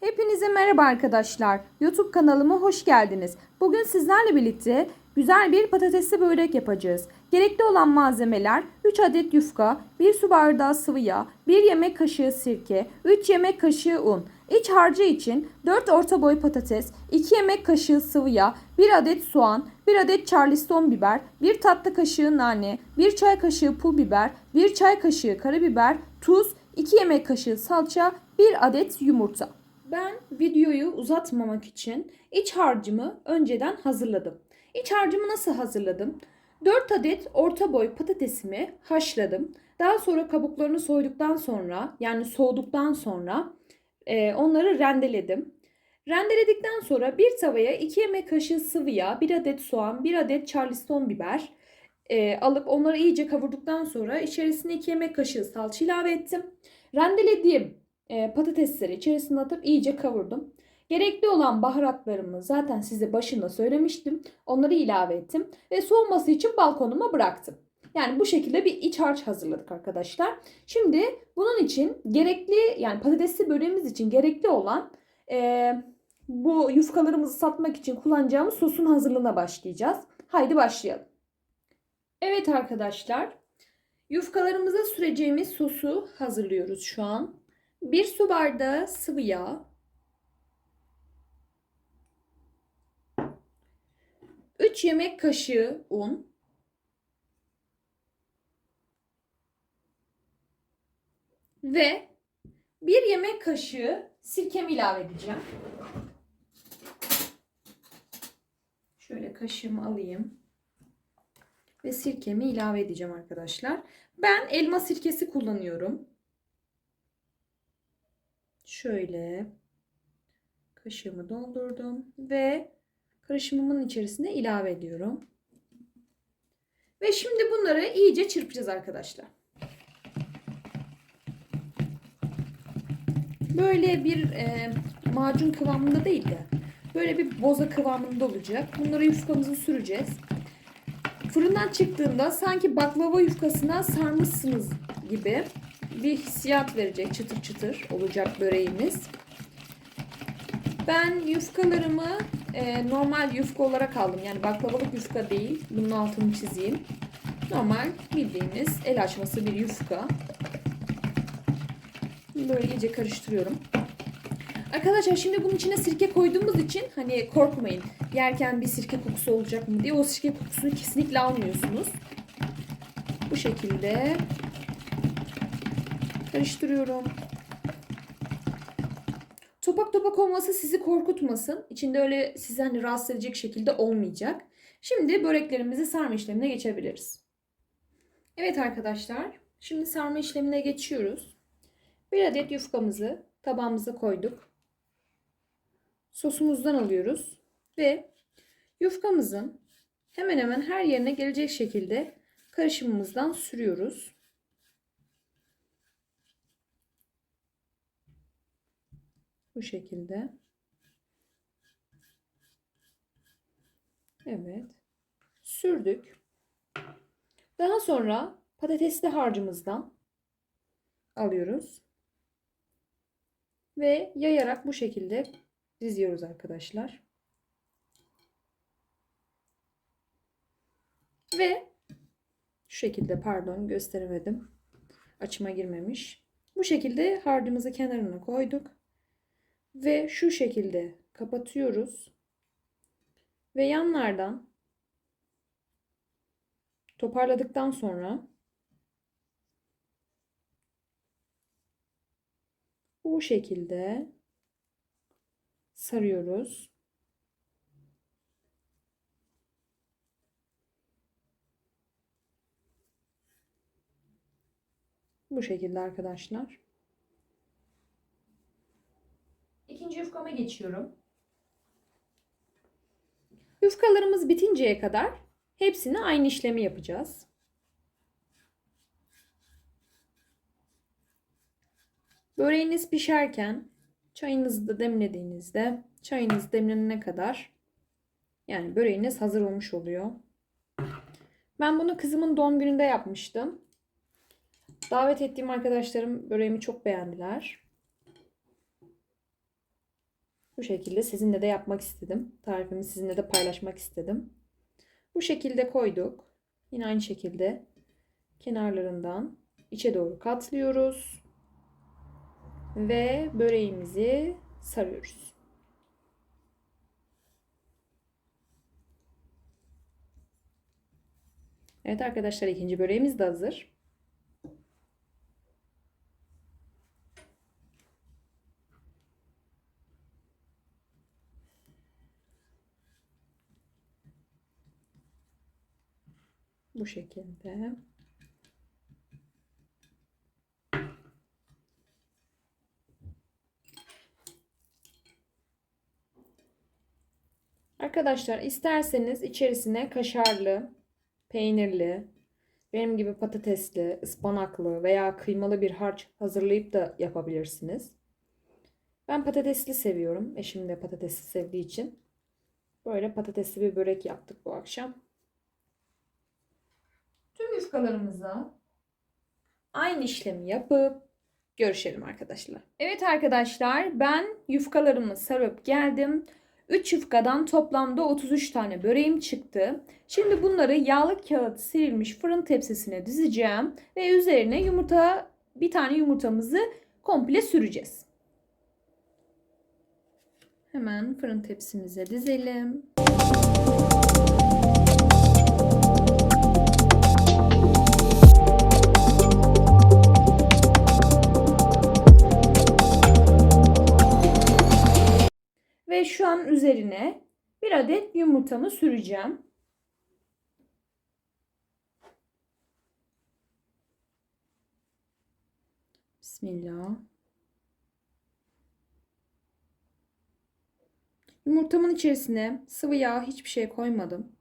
Hepinize merhaba arkadaşlar. YouTube kanalıma hoş geldiniz. Bugün sizlerle birlikte güzel bir patatesli börek yapacağız. Gerekli olan malzemeler 3 adet yufka, 1 su bardağı sıvı yağ, 1 yemek kaşığı sirke, 3 yemek kaşığı un. İç harcı için 4 orta boy patates, 2 yemek kaşığı sıvı yağ, 1 adet soğan, 1 adet charleston biber, 1 tatlı kaşığı nane, 1 çay kaşığı pul biber, 1 çay kaşığı karabiber, tuz, 2 yemek kaşığı salça, 1 adet yumurta. Ben videoyu uzatmamak için iç harcımı önceden hazırladım. İç harcımı nasıl hazırladım? 4 adet orta boy patatesimi haşladım. Daha sonra kabuklarını soyduktan sonra yani soğuduktan sonra e, onları rendeledim. Rendeledikten sonra bir tavaya 2 yemek kaşığı sıvı yağ, 1 adet soğan, 1 adet charleston biber e, alıp onları iyice kavurduktan sonra içerisine 2 yemek kaşığı salça ilave ettim. Rendelediğim e, patatesleri içerisine atıp iyice kavurdum. Gerekli olan baharatlarımı zaten size başında söylemiştim. Onları ilave ettim ve soğuması için balkonuma bıraktım. Yani bu şekilde bir iç harç hazırladık arkadaşlar. Şimdi bunun için gerekli yani patatesli böreğimiz için gerekli olan e, bu yufkalarımızı satmak için kullanacağımız sosun hazırlığına başlayacağız. Haydi başlayalım. Evet arkadaşlar yufkalarımıza süreceğimiz sosu hazırlıyoruz şu an. 1 su bardağı sıvı yağ, 3 yemek kaşığı un, ve 1 yemek kaşığı sirkemi ilave edeceğim. Şöyle kaşığımı alayım. Ve sirkemi ilave edeceğim arkadaşlar. Ben elma sirkesi kullanıyorum. Şöyle kaşığımı doldurdum ve karışımımın içerisine ilave ediyorum. Ve şimdi bunları iyice çırpacağız arkadaşlar. Böyle bir e, macun kıvamında değil de böyle bir boza kıvamında olacak. Bunları yufkamızı süreceğiz. Fırından çıktığında sanki baklava yufkasına sarmışsınız gibi bir hissiyat verecek. Çıtır çıtır olacak böreğimiz. Ben yufkalarımı e, normal yufka olarak aldım. Yani baklavalık yufka değil. Bunun altını çizeyim. Normal bildiğiniz el açması bir yufka. Böyle iyice karıştırıyorum. Arkadaşlar şimdi bunun içine sirke koyduğumuz için hani korkmayın. Yerken bir sirke kokusu olacak mı diye o sirke kokusunu kesinlikle almıyorsunuz. Bu şekilde karıştırıyorum. Topak topak olması sizi korkutmasın. İçinde öyle sizi hani rahatsız edecek şekilde olmayacak. Şimdi böreklerimizi sarma işlemine geçebiliriz. Evet arkadaşlar. Şimdi sarma işlemine geçiyoruz. Bir adet yufkamızı tabağımıza koyduk. Sosumuzdan alıyoruz ve yufkamızın hemen hemen her yerine gelecek şekilde karışımımızdan sürüyoruz. Bu şekilde. Evet. Sürdük. Daha sonra patatesli harcımızdan alıyoruz. Ve yayarak bu şekilde diziyoruz arkadaşlar. Ve şu şekilde pardon gösteremedim. Açıma girmemiş. Bu şekilde harcımızı kenarına koyduk. Ve şu şekilde kapatıyoruz. Ve yanlardan toparladıktan sonra bu şekilde sarıyoruz. Bu şekilde arkadaşlar. İkinci yufkama geçiyorum. Yufkalarımız bitinceye kadar hepsini aynı işlemi yapacağız. Böreğiniz pişerken çayınızı da demlediğinizde çayınız demlenene kadar yani böreğiniz hazır olmuş oluyor. Ben bunu kızımın doğum gününde yapmıştım. Davet ettiğim arkadaşlarım böreğimi çok beğendiler. Bu şekilde sizinle de yapmak istedim. Tarifimi sizinle de paylaşmak istedim. Bu şekilde koyduk. Yine aynı şekilde kenarlarından içe doğru katlıyoruz. Ve böreğimizi sarıyoruz. Evet arkadaşlar ikinci böreğimiz de hazır. Bu şekilde. Arkadaşlar isterseniz içerisine kaşarlı, peynirli, benim gibi patatesli, ıspanaklı veya kıymalı bir harç hazırlayıp da yapabilirsiniz. Ben patatesli seviyorum. Eşim de patatesli sevdiği için. Böyle patatesli bir börek yaptık bu akşam. Tüm yufkalarımıza aynı işlemi yapıp görüşelim arkadaşlar. Evet arkadaşlar ben yufkalarımı sarıp geldim. 3 yufkadan toplamda 33 tane böreğim çıktı. Şimdi bunları yağlı kağıt serilmiş fırın tepsisine dizeceğim ve üzerine yumurta bir tane yumurtamızı komple süreceğiz. Hemen fırın tepsimize dizelim. Ve an üzerine bir adet yumurtamı süreceğim. Bismillah. Yumurtamın içerisine sıvı yağ hiçbir şey koymadım.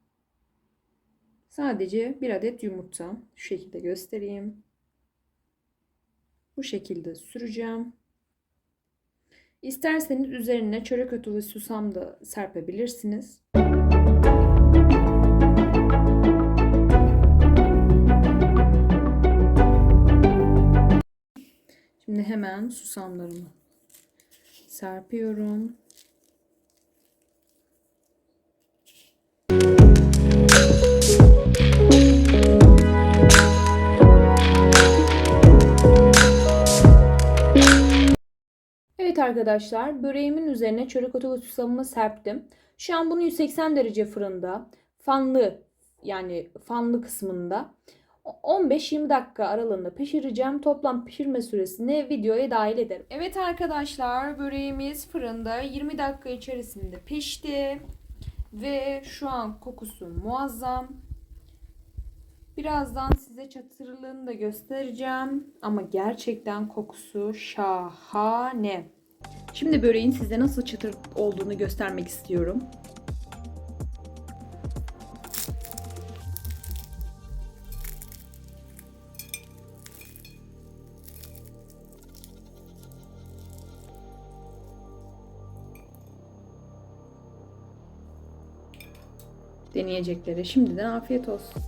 Sadece bir adet yumurta. Şu şekilde göstereyim. Bu şekilde süreceğim. İsterseniz üzerine çörek otu ve susam da serpebilirsiniz. Şimdi hemen susamlarımı serpiyorum. Evet arkadaşlar böreğimin üzerine çörek otu susamımı serptim. Şu an bunu 180 derece fırında fanlı yani fanlı kısmında 15-20 dakika aralığında pişireceğim. Toplam pişirme süresini videoya dahil ederim. Evet arkadaşlar böreğimiz fırında 20 dakika içerisinde pişti. Ve şu an kokusu muazzam. Birazdan size çatırlığını da göstereceğim. Ama gerçekten kokusu şahane. Şimdi böreğin size nasıl çıtır olduğunu göstermek istiyorum. Deneyeceklere şimdiden afiyet olsun.